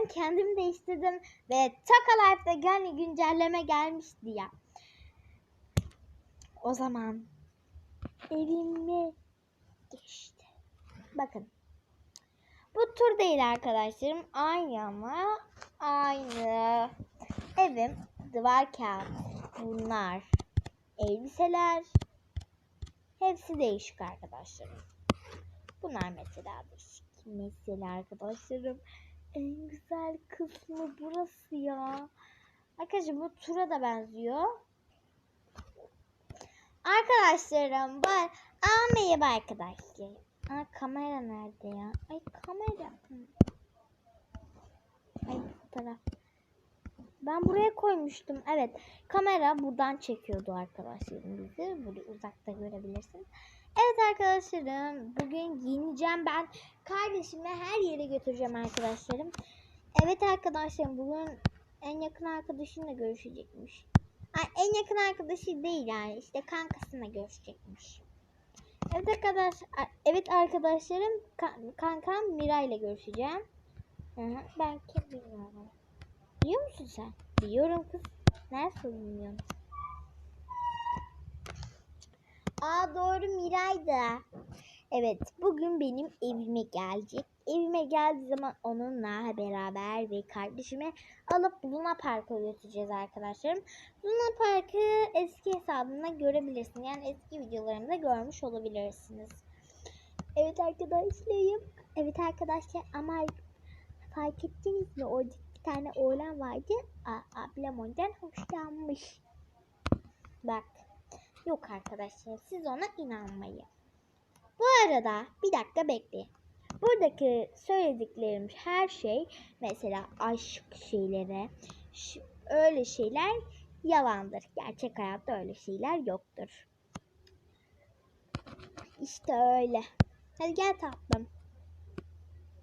ben kendim değiştirdim ve Taka Life'da gani güncelleme gelmişti ya. O zaman evime geçti. Bakın. Bu tur değil arkadaşlarım. Aynı ama aynı. Evim duvar kağıt. Bunlar. Elbiseler. Hepsi değişik arkadaşlarım. Bunlar mesela değişik. Mesela arkadaşlarım en güzel kısmı burası ya. Arkadaşlar bu tura da benziyor. Arkadaşlarım ben Aa merhaba arkadaşlar. Aa kamera nerede ya? Ay kamera. Ay bu taraf. Ben buraya koymuştum. Evet. Kamera buradan çekiyordu arkadaşlarım bizi. Burada uzakta görebilirsiniz. Evet arkadaşlarım. Bugün giyineceğim. Ben kardeşimi her yere götüreceğim arkadaşlarım. Evet arkadaşlarım. Bugün en yakın arkadaşımla görüşecekmiş. Ay, en yakın arkadaşı değil yani. işte kankasına görüşecekmiş. Evet arkadaş, evet arkadaşlarım kan- kankam Mira ile görüşeceğim. Hı hı, ben kim bilmiyorum. Biliyor musun sen? Biliyorum kız. Nerede bilmiyorum. Aa doğru Miray'dı. Evet bugün benim evime gelecek. Evime geldiği zaman onunla beraber ve kardeşimi alıp Luna Park'a götüreceğiz arkadaşlarım. Luna Park'ı eski hesabımda görebilirsiniz. Yani eski videolarımda görmüş olabilirsiniz. Evet arkadaşlarım. Evet arkadaşlar ama fark ettiniz mi? Orada bir tane oğlan vardı. Aa, ablam ondan hoşlanmış. Bak. Yok arkadaşlar siz ona inanmayın. Bu arada bir dakika bekleyin. Buradaki söylediklerim her şey mesela aşk şeylere ş- öyle şeyler yalandır. Gerçek hayatta öyle şeyler yoktur. İşte öyle. Hadi gel tatlım.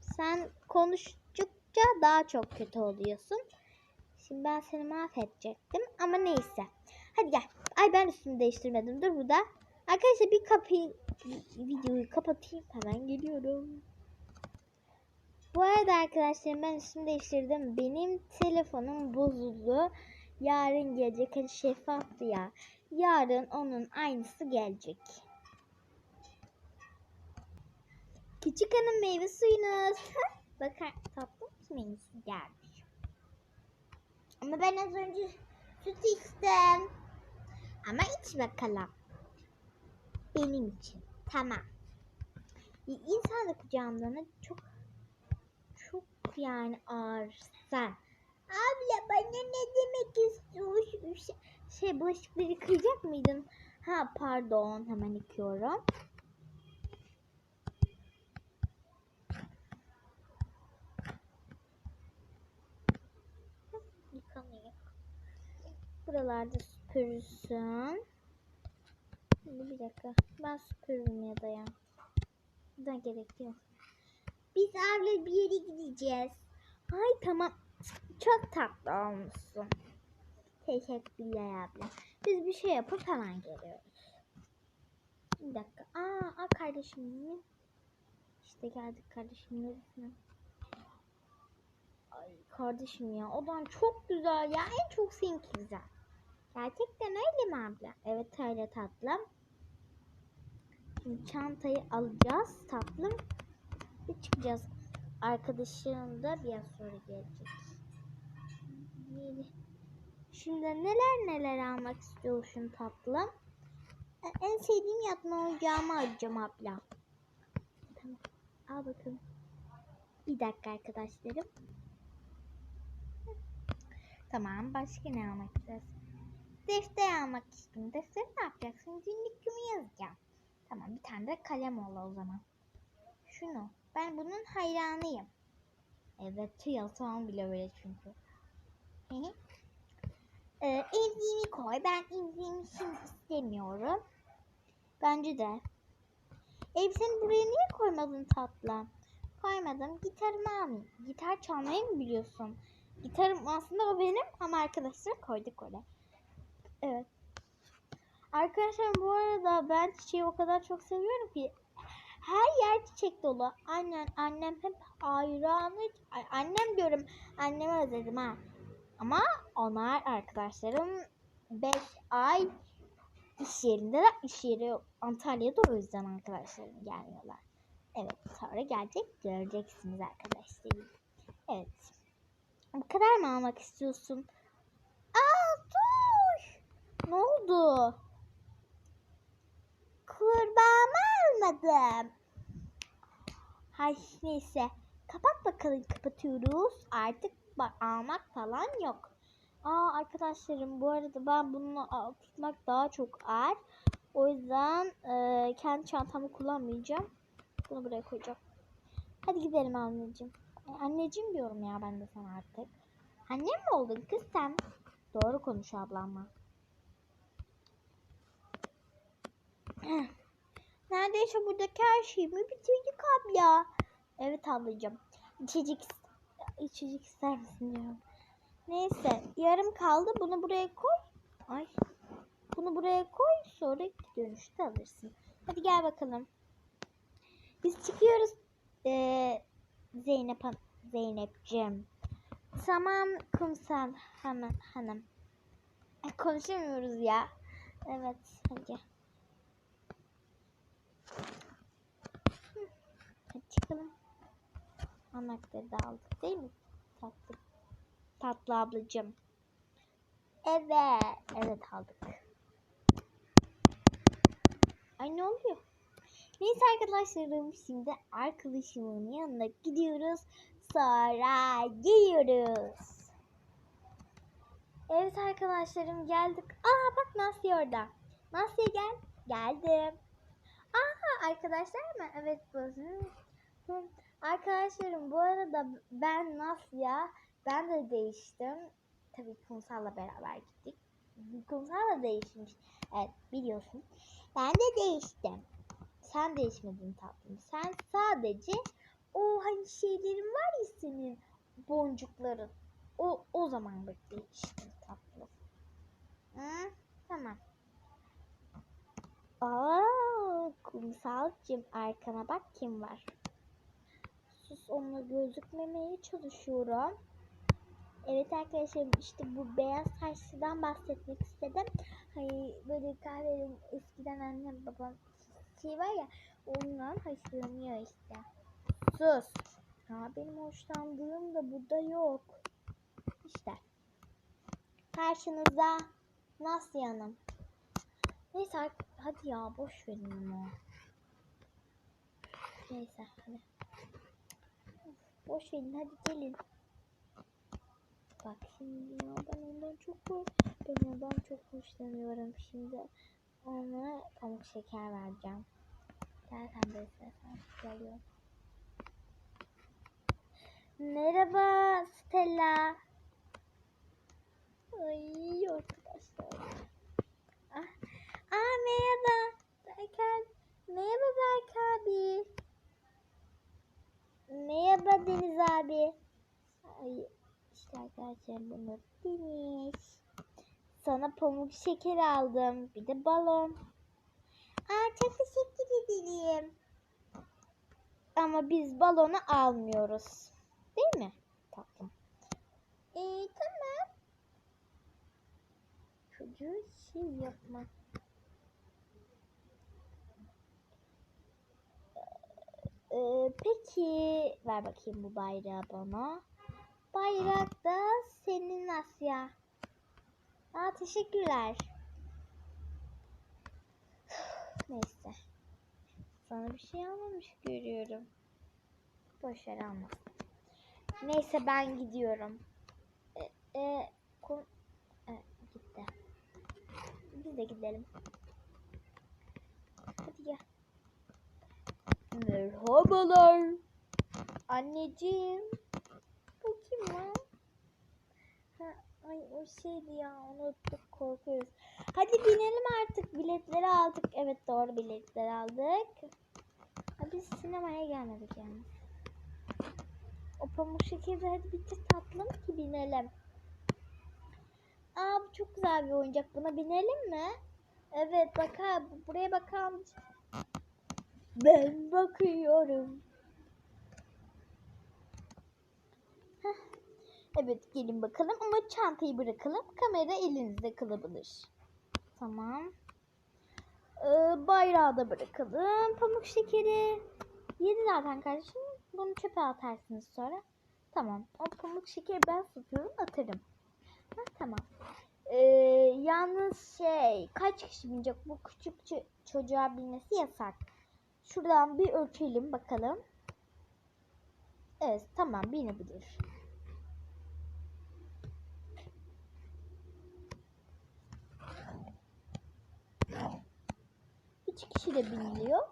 Sen konuştukça daha çok kötü oluyorsun. Şimdi ben seni mahvedecektim ama neyse. Hadi gel. Ay ben üstümü değiştirmedim. Dur burada. Arkadaşlar bir kapıyı videoyu kapatayım. Hemen geliyorum. Bu arada arkadaşlar ben üstümü değiştirdim. Benim telefonum bozuldu. Yarın gelecek. Hani şeffaftı ya. Yarın onun aynısı gelecek. Küçük hanım meyve suyunuz. Bakar tatlım meyvesi gelmiş. Ama ben az önce süt içtim. Ama iç bakalım. Benim için. Tamam. İnsan da kucağımdan çok çok yani ağır sen. Abla bana ne demek istiyorsun? Şey bulaşıkları yıkayacak mıydın? Ha pardon hemen yıkıyorum. Buralarda süpürürsün. Şimdi bir dakika. Ben süpürürüm ya da ya. Da gerek yok. Biz abla bir yere gideceğiz. Ay tamam. Çok tatlı olmuşsun. Teşekkürler abla. Biz bir şey yapıp hemen geliyoruz. Bir dakika. Aa, aa kardeşim. İşte geldik kardeşim? Ay kardeşim ya odan çok güzel ya. En çok seninki güzel. Gerçekten öyle mi abla? Evet öyle tatlım. Şimdi çantayı alacağız tatlım. Ve çıkacağız. Arkadaşım da biraz sonra gelecek. Şimdi neler neler almak istiyorsun tatlım? E, En sevdiğim yatma oyuncağımı alacağım abla. Tamam. Al bakalım. Bir dakika arkadaşlarım. Tamam. Başka ne almak istersin? Defter almak istiyorum. Defter ne yapacaksın? Günlük günü yazacağım. Tamam. Bir tane de kalem ol o zaman. Şunu. Ben bunun hayranıyım. Evet. Yazmam bile böyle çünkü. Ee, emziğimi koy. Ben emziğimi şimdi istemiyorum. Bence de. Elbiseni buraya niye koymadın tatlım? Koymadım. Gitarımı almayayım. Gitar çalmayı mı biliyorsun? Gitarım aslında o benim ama arkadaşlar koyduk oraya. Evet. Arkadaşlar bu arada ben çiçeği o kadar çok seviyorum ki Her yer çiçek dolu. Annen, annem hep hayranı. Ay, Annem diyorum. Annemi özledim ha. Ama onlar arkadaşlarım 5 ay iş yerinde de iş yeri Antalya'da o yüzden arkadaşlarım gelmiyorlar. Evet sonra gelecek göreceksiniz arkadaşlarım. Evet. Bu kadar mı almak istiyorsun? Ne oldu? Kurbağamı almadım. Hay neyse. Kapat bakalım kapatıyoruz. Artık bak almak falan yok. Aa arkadaşlarım bu arada ben bunu tutmak daha çok ağır. O yüzden e, kendi çantamı kullanmayacağım. Bunu buraya koyacağım. Hadi gidelim anneciğim. Ay, Anneciğim diyorum ya ben de sana artık. Annem mi oldun kız sen? Doğru konuş ablamla. Neredeyse buradaki her şeyimi bitirdik abla. Evet ablacığım. İçecek, içecek ister misin diyorum. Neyse yarım kaldı. Bunu buraya koy. Ay. Bunu buraya koy. Sonra dönüşte alırsın. Hadi gel bakalım. Biz çıkıyoruz. Ee, Zeynep Zeynep'ciğim. Tamam kumsal hanım. Ay, konuşamıyoruz ya. Evet hadi. Hı, Hadi çıkalım. Anahtarı da aldık değil mi? Tatlı. Tatlı ablacığım. Evet. Evet aldık. Ay ne oluyor? Neyse arkadaşlarım şimdi arkadaşımın yanına gidiyoruz. Sonra geliyoruz. Evet arkadaşlarım geldik. Aa bak Nasya orada. Nasya gel. Geldim. Aa arkadaşlar mı? Evet bu. Arkadaşlarım bu arada ben Nasya. Ben de değiştim. Tabii kumsalla beraber gittik. Kumsal da değişmiş. Evet biliyorsun. Ben de değiştim. Sen değişmedin tatlım. Sen sadece o hani şeylerin var ya senin boncukların. O o zaman değiştin tatlım. Hı? Tamam. Aa, kumsalcığım arkana bak kim var. Sus onunla gözükmemeye çalışıyorum. Evet arkadaşlar işte bu beyaz saçlıdan bahsetmek istedim. Hani böyle kahverengi eskiden annem babam şey var ya ondan hoşlanıyor işte. Sus. Ya benim hoşlandığım da burada yok. İşte. Karşınızda Nasya Hanım. Neyse hadi ya boş verin onu. Neyse hadi. Boş verin hadi gelin. Bak şimdi ya ben ondan çok ben ondan çok hoşlanıyorum. Şimdi ona pamuk şeker vereceğim. Gel sen de istersen. Merhaba Stella. Ay arkadaşlar. Ah, Aa merhaba. Berkan. Merhaba Berk abi. Merhaba Deniz abi. Ay işte arkadaşlar bunu Deniz. Sana pamuk şeker aldım. Bir de balon. Aa çok teşekkür ederim. Ama biz balonu almıyoruz. Değil mi? Tatlım. Ee, tamam. Çocuğu şey yapma. Ee, peki ver bakayım bu bayrağı bana. Bayrak da senin Asya. Aa teşekkürler. Neyse. Sana bir şey almamış görüyorum. Boş ver alma. Neyse ben gidiyorum. E, e, kum... E, gitti. Biz de gidelim. Hadi gel. Merhabalar. Anneciğim. Bu kim lan? Ha, ay o şeydi ya unuttuk korkuyoruz. Hadi binelim artık biletleri aldık. Evet doğru biletleri aldık. Ha, biz sinemaya gelmedik yani. O pamuk şekeri hadi bitir tatlım ki binelim. Aa bu çok güzel bir oyuncak. Buna binelim mi? Evet bak ha bu- buraya bakar mısın? Ben bakıyorum. Heh. Evet gelin bakalım ama çantayı bırakalım. Kamera elinizde kalabilir. Tamam. Ee, bayrağı da bırakalım. Pamuk şekeri. Yedi zaten kardeşim. Bunu çöpe atarsınız sonra. Tamam. O pamuk şekeri ben satıyorum atarım. Ha, tamam. Ee, yalnız şey kaç kişi binecek bu küçük ço- çocuğa binmesi yasak. Şuradan bir ölçelim bakalım. Evet tamam binebilir. Üç kişi de biniliyor.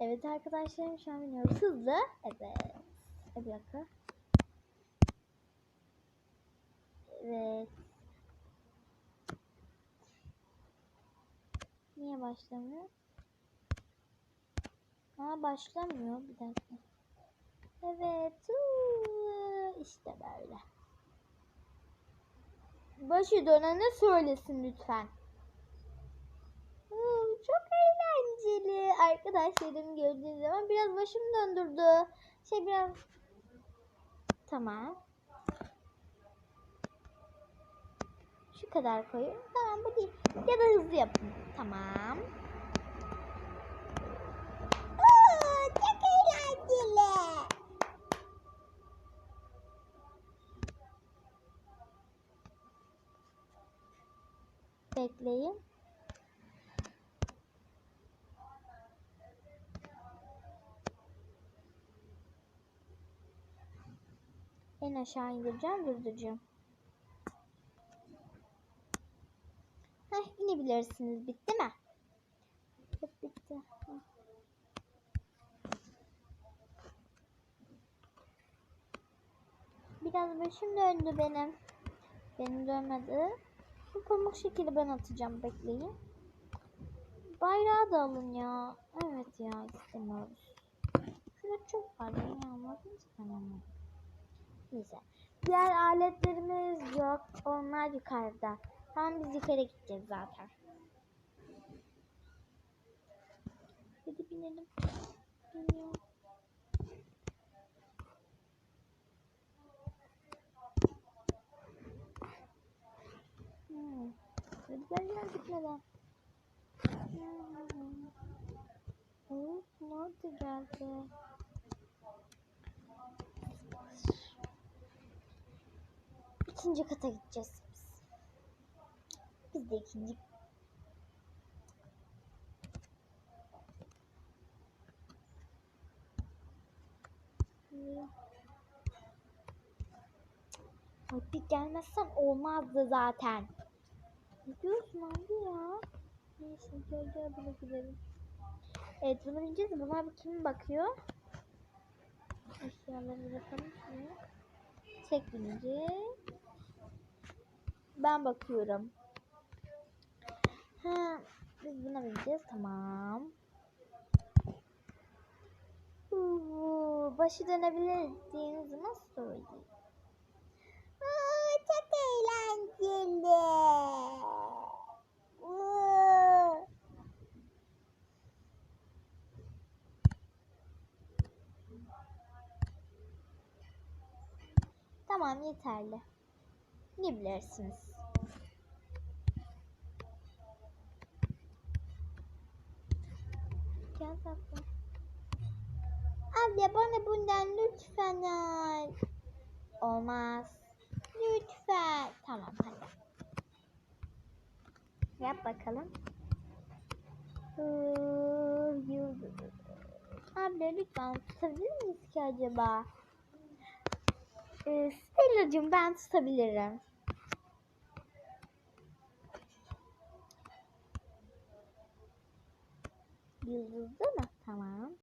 Evet arkadaşlarım şu an biniyoruz. Hızlı. Evet. Bir dakika. Evet. Niye başlamıyor? Aa başlamıyor. Bir dakika. Evet. uuu, işte böyle. Başı dönene söylesin lütfen. Uuu, çok eğlenceli. Arkadaşlarım gördüğünüz zaman biraz başım döndürdü. Şey biraz... Tamam. Şu kadar koyuyorum. Tamam bu değil. Ya da hızlı yapın. Tamam. Aa, çok eğlenceli. Bekleyin. En aşağı indireceğim, durduracağım. Heh, inebilirsiniz. Bitti mi? Evet, bitti. Biraz başım döndü benim. Benim dönmedi. Bu pamuk şekeri ben atacağım. Bekleyin. Bayrağı da alın ya. Evet ya istemiyoruz. Şurada çok var. Niye almadınız ben anlamadım. Neyse. Diğer aletlerimiz yok. Onlar yukarıda. Tamam biz yukarı gideceğiz zaten. Hadi binelim. Biniyorum. Hmm. Hadi gel gel gitmeden. Oh, nerede geldi? İkinci kata gideceğiz biz. Biz de ikinci Hadi gelmezsen olmazdı zaten. Ne diyorsun abi ya? Neyse gel gel bunu gidelim. Evet bunu bineceğiz. Buna bir kim bakıyor? Eşyaları bırakalım şuraya. Tek bineceğiz. Ben bakıyorum. Ha, biz buna bineceğiz. Tamam. Uuu, başı dönebilir dediğiniz zaman sorry. Aa, çok eğlenceli. Uuu. Tamam yeterli. Ne bilirsiniz? Gel tatlım. Abla bana bundan lütfen al. Olmaz. Lütfen. Tamam hadi. Yap bakalım. Abla lütfen tutabilir miyiz ki acaba? Ee, Stella'cığım ben tutabilirim. Yıldızlı mı? Tamam.